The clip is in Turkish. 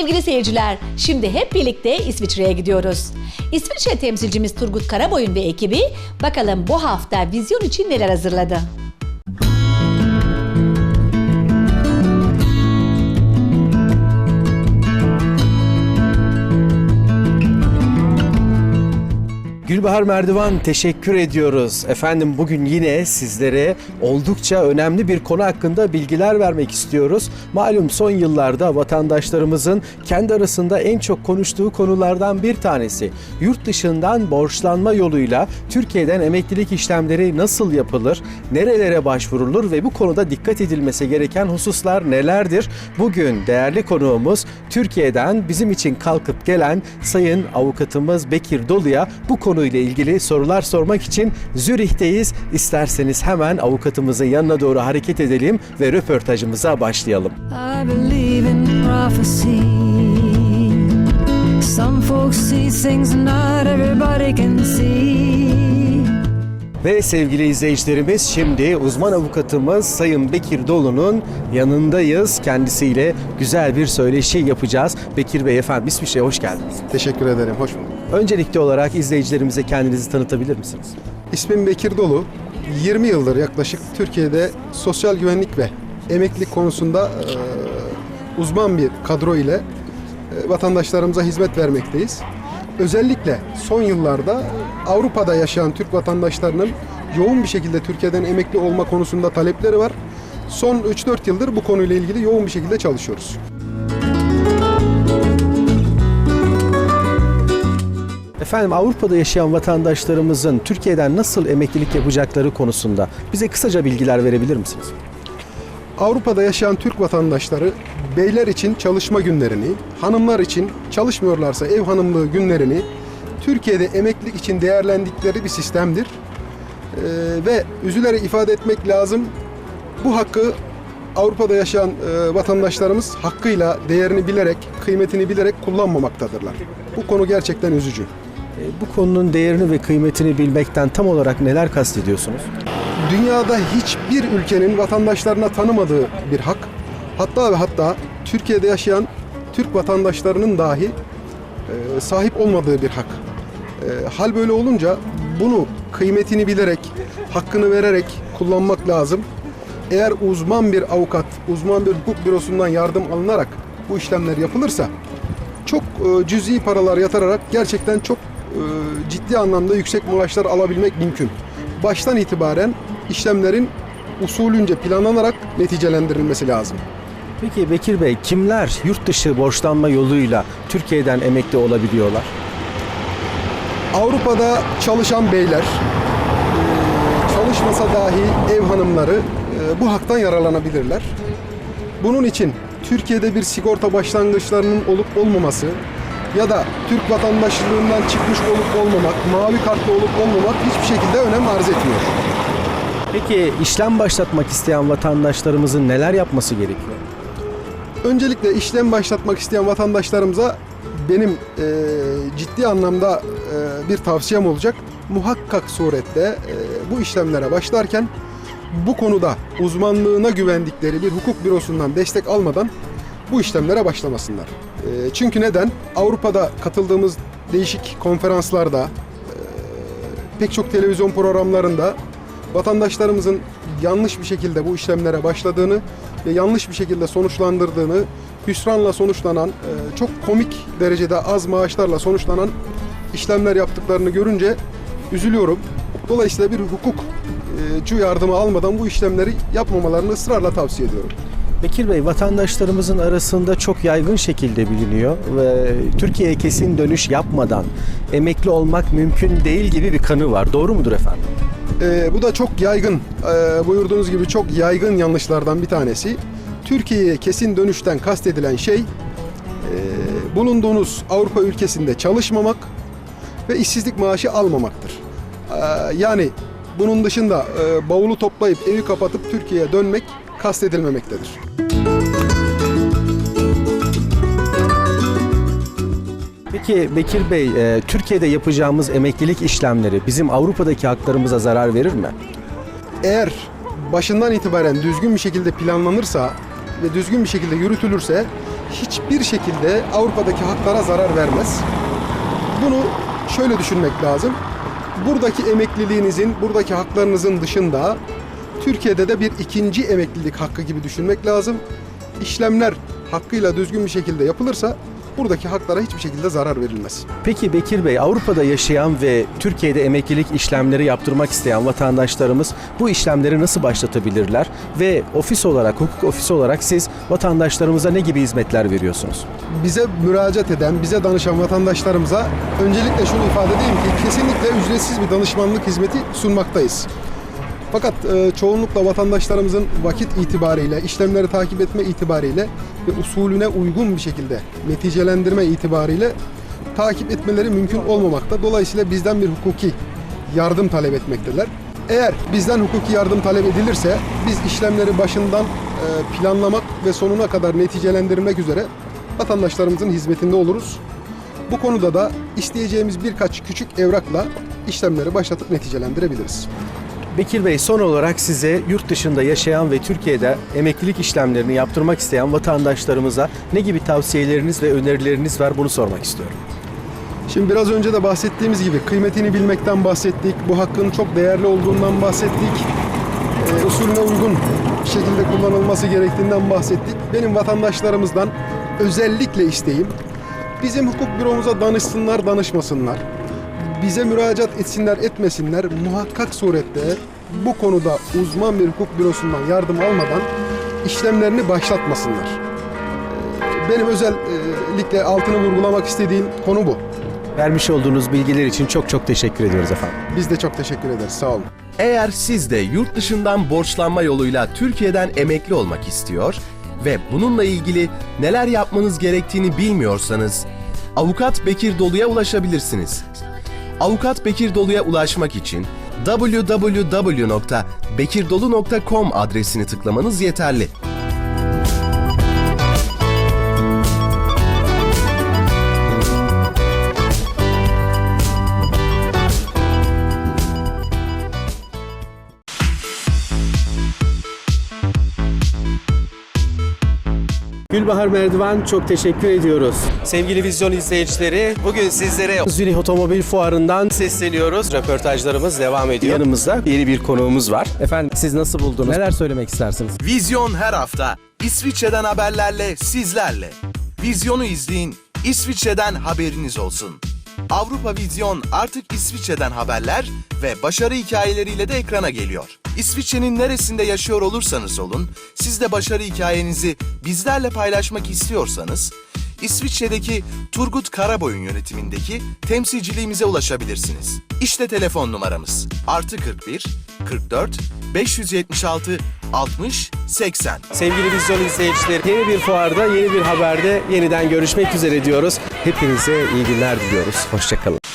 Sevgili seyirciler, şimdi hep birlikte İsviçre'ye gidiyoruz. İsviçre temsilcimiz Turgut Karaboyun ve ekibi bakalım bu hafta vizyon için neler hazırladı. Gülbahar Merdivan teşekkür ediyoruz. Efendim bugün yine sizlere oldukça önemli bir konu hakkında bilgiler vermek istiyoruz. Malum son yıllarda vatandaşlarımızın kendi arasında en çok konuştuğu konulardan bir tanesi. Yurt dışından borçlanma yoluyla Türkiye'den emeklilik işlemleri nasıl yapılır, nerelere başvurulur ve bu konuda dikkat edilmesi gereken hususlar nelerdir? Bugün değerli konuğumuz Türkiye'den bizim için kalkıp gelen Sayın Avukatımız Bekir Dolu'ya bu konuyla ilgili sorular sormak için Zürih'teyiz. İsterseniz hemen avukatımızın yanına doğru hareket edelim ve röportajımıza başlayalım. I believe in prophecy. Some folks see things not everybody can see. Ve sevgili izleyicilerimiz şimdi uzman avukatımız Sayın Bekir Dolu'nun yanındayız. Kendisiyle güzel bir söyleşi yapacağız. Bekir Bey efendim İsviçre'ye hoş geldiniz. Teşekkür ederim, hoş bulduk. Öncelikli olarak izleyicilerimize kendinizi tanıtabilir misiniz? İsmim Bekir Dolu. 20 yıldır yaklaşık Türkiye'de sosyal güvenlik ve emeklilik konusunda e, uzman bir kadro ile e, vatandaşlarımıza hizmet vermekteyiz. Özellikle son yıllarda Avrupa'da yaşayan Türk vatandaşlarının yoğun bir şekilde Türkiye'den emekli olma konusunda talepleri var. Son 3-4 yıldır bu konuyla ilgili yoğun bir şekilde çalışıyoruz. Efendim Avrupa'da yaşayan vatandaşlarımızın Türkiye'den nasıl emeklilik yapacakları konusunda bize kısaca bilgiler verebilir misiniz? Avrupa'da yaşayan Türk vatandaşları beyler için çalışma günlerini, hanımlar için çalışmıyorlarsa ev hanımlığı günlerini Türkiye'de emeklilik için değerlendikleri bir sistemdir. Ee, ve üzülerek ifade etmek lazım bu hakkı Avrupa'da yaşayan e, vatandaşlarımız hakkıyla değerini bilerek, kıymetini bilerek kullanmamaktadırlar. Bu konu gerçekten üzücü. E, Bu konunun değerini ve kıymetini bilmekten tam olarak neler kastediyorsunuz? dünyada hiçbir ülkenin vatandaşlarına tanımadığı bir hak. Hatta ve hatta Türkiye'de yaşayan Türk vatandaşlarının dahi e, sahip olmadığı bir hak. E, hal böyle olunca bunu kıymetini bilerek, hakkını vererek kullanmak lazım. Eğer uzman bir avukat, uzman bir hukuk bürosundan yardım alınarak bu işlemler yapılırsa çok e, cüzi paralar yatırarak gerçekten çok ciddi anlamda yüksek maaşlar alabilmek mümkün. Baştan itibaren işlemlerin usulünce planlanarak neticelendirilmesi lazım. Peki Bekir Bey kimler yurt dışı borçlanma yoluyla Türkiye'den emekli olabiliyorlar? Avrupa'da çalışan beyler, e, çalışmasa dahi ev hanımları e, bu haktan yararlanabilirler. Bunun için Türkiye'de bir sigorta başlangıçlarının olup olmaması ya da Türk vatandaşlığından çıkmış olup olmamak, mavi kartlı olup olmamak hiçbir şekilde önem arz etmiyor. Peki işlem başlatmak isteyen vatandaşlarımızın neler yapması gerekiyor? Öncelikle işlem başlatmak isteyen vatandaşlarımıza benim e, ciddi anlamda e, bir tavsiyem olacak. Muhakkak surette e, bu işlemlere başlarken bu konuda uzmanlığına güvendikleri bir hukuk bürosundan destek almadan bu işlemlere başlamasınlar. E, çünkü neden? Avrupa'da katıldığımız değişik konferanslarda, e, pek çok televizyon programlarında vatandaşlarımızın yanlış bir şekilde bu işlemlere başladığını ve yanlış bir şekilde sonuçlandırdığını, hüsranla sonuçlanan, e, çok komik derecede az maaşlarla sonuçlanan işlemler yaptıklarını görünce üzülüyorum. Dolayısıyla bir hukukçu yardımı almadan bu işlemleri yapmamalarını ısrarla tavsiye ediyorum. Bekir Bey vatandaşlarımızın arasında çok yaygın şekilde biliniyor ve Türkiye'ye kesin dönüş yapmadan emekli olmak mümkün değil gibi bir kanı var. Doğru mudur efendim? Ee, bu da çok yaygın, e, buyurduğunuz gibi çok yaygın yanlışlardan bir tanesi. Türkiye'ye kesin dönüşten kastedilen şey, e, bulunduğunuz Avrupa ülkesinde çalışmamak ve işsizlik maaşı almamaktır. Ee, yani bunun dışında e, bavulu toplayıp evi kapatıp Türkiye'ye dönmek kastedilmemektedir. Peki Bekir Bey, e, Türkiye'de yapacağımız emeklilik işlemleri bizim Avrupa'daki haklarımıza zarar verir mi? Eğer başından itibaren düzgün bir şekilde planlanırsa ve düzgün bir şekilde yürütülürse hiçbir şekilde Avrupa'daki haklara zarar vermez. Bunu şöyle düşünmek lazım. Buradaki emekliliğinizin, buradaki haklarınızın dışında Türkiye'de de bir ikinci emeklilik hakkı gibi düşünmek lazım. İşlemler hakkıyla düzgün bir şekilde yapılırsa buradaki haklara hiçbir şekilde zarar verilmez. Peki Bekir Bey, Avrupa'da yaşayan ve Türkiye'de emeklilik işlemleri yaptırmak isteyen vatandaşlarımız bu işlemleri nasıl başlatabilirler? Ve ofis olarak, hukuk ofisi olarak siz vatandaşlarımıza ne gibi hizmetler veriyorsunuz? bize müracaat eden, bize danışan vatandaşlarımıza öncelikle şunu ifade edeyim ki kesinlikle ücretsiz bir danışmanlık hizmeti sunmaktayız. Fakat e, çoğunlukla vatandaşlarımızın vakit itibariyle, işlemleri takip etme itibariyle ve usulüne uygun bir şekilde neticelendirme itibariyle takip etmeleri mümkün olmamakta. Dolayısıyla bizden bir hukuki yardım talep etmekteler. Eğer bizden hukuki yardım talep edilirse biz işlemleri başından e, planlamak ve sonuna kadar neticelendirmek üzere vatandaşlarımızın hizmetinde oluruz. Bu konuda da isteyeceğimiz birkaç küçük evrakla işlemleri başlatıp neticelendirebiliriz. Bekir Bey son olarak size yurt dışında yaşayan ve Türkiye'de emeklilik işlemlerini yaptırmak isteyen vatandaşlarımıza ne gibi tavsiyeleriniz ve önerileriniz var bunu sormak istiyorum. Şimdi biraz önce de bahsettiğimiz gibi kıymetini bilmekten bahsettik. Bu hakkın çok değerli olduğundan bahsettik. Ee, usulüne uygun bir şekilde kullanılması gerektiğinden bahsettik. Benim vatandaşlarımızdan özellikle isteğim bizim hukuk büromuza danışsınlar, danışmasınlar. Bize müracaat etsinler, etmesinler. Muhakkak surette bu konuda uzman bir hukuk bürosundan yardım almadan işlemlerini başlatmasınlar. Benim özellikle altını vurgulamak istediğim konu bu. Vermiş olduğunuz bilgiler için çok çok teşekkür ediyoruz efendim. Biz de çok teşekkür ederiz. Sağ olun. Eğer siz de yurt dışından borçlanma yoluyla Türkiye'den emekli olmak istiyor ve bununla ilgili neler yapmanız gerektiğini bilmiyorsanız Avukat Bekir Dolu'ya ulaşabilirsiniz. Avukat Bekir Dolu'ya ulaşmak için www.bekirdolu.com adresini tıklamanız yeterli. Gülbahar Merdiven çok teşekkür ediyoruz. Sevgili vizyon izleyicileri bugün sizlere Zürih Otomobil Fuarı'ndan sesleniyoruz. Röportajlarımız devam ediyor. Yanımızda yeni bir konuğumuz var. Efendim siz nasıl buldunuz? Neler söylemek istersiniz? Vizyon her hafta İsviçre'den haberlerle sizlerle. Vizyonu izleyin, İsviçre'den haberiniz olsun. Avrupa Vizyon artık İsviçre'den haberler ve başarı hikayeleriyle de ekrana geliyor. İsviçre'nin neresinde yaşıyor olursanız olun, siz de başarı hikayenizi bizlerle paylaşmak istiyorsanız, İsviçre'deki Turgut Karaboy'un yönetimindeki temsilciliğimize ulaşabilirsiniz. İşte telefon numaramız. Artı 41 44 576 60 80. Sevgili vizyon izleyicileri yeni bir fuarda yeni bir haberde yeniden görüşmek üzere diyoruz. Hepinize iyi günler diliyoruz. Hoşçakalın.